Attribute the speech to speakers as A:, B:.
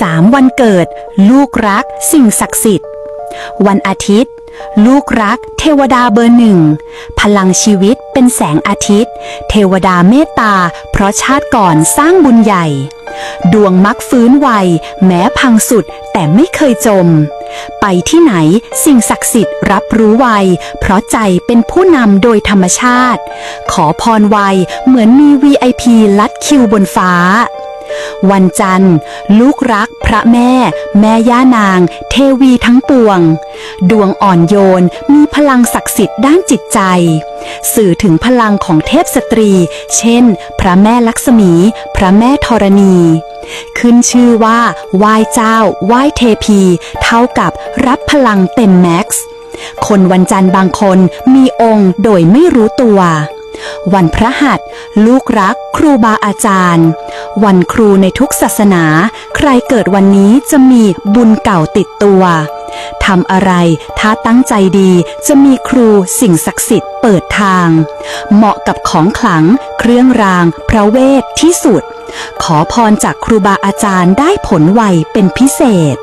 A: สามวันเกิด ลูกรักสิ่งศักดิ์สิทธิ์ วันอาทิตย์ ลูกรัก เทวดาเบอร์หนึ่ง พลังชีวิตเป็นแสงอาทิตย์ เทวดาเมตตา เพราะชาติก่อนสร้างบุญใหญ่ ดวงมักฟื้นไวแม้พังสุดแต่ไม่เคยจม ไปที่ไหนสิ่งศักดิ์สิทธิ์รับรู้ไว เพราะใจเป็นผู้นำโดยธรรมชาติ ขอพรไวเหมือนมี VIP ลัดคิวบนฟ้า วันจันทร์ ลูกรัก พระแม่ แม่ย่านาง เทวีทั้งปวง ดวงอ่อนโยนมีพลังศักดิ์สิทธิ์ด้านจิตใจ สื่อถึงพลังของเทพสตรี เช่น พระแม่ลักษมี พระแม่ธรณี ขึ้นชื่อว่าไหว้เจ้าไหว้เทพี เท่ากับรับพลังเต็มแม็กซ์คนวันจันทร์บางคนมีองค์โดยไม่รู้ตัววันพระหัส ลูกรักครูบาอาจารย์ วันครูในทุกศาสนา ใครเกิดวันนี้จะมีบุญเก่าติดตัวทำอะไรถ้าตั้งใจดีจะมีครูสิ่งศักดิ์สิทธิ์เปิดทาง เหมาะกับของขลัง เครื่องราง พระเวทที่สุด ขอพรจากครูบาอาจารย์ได้ผลไวเป็นพิเศษ